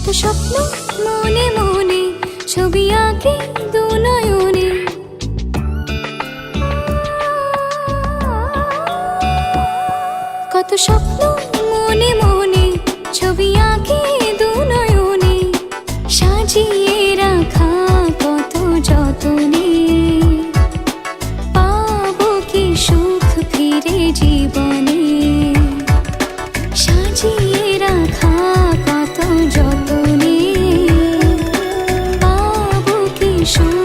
শত স্বপ্ন মনে মনে, ছবি আঁকে দুনয়নে কত স্বপ্ন মনে মনে, ছবি আঁকে দু নয়নে। সাজিয়ে রাখা কত যতনে। পাব কি সুখ ফিরে জীবনে। সাজিয়ে সুন্দর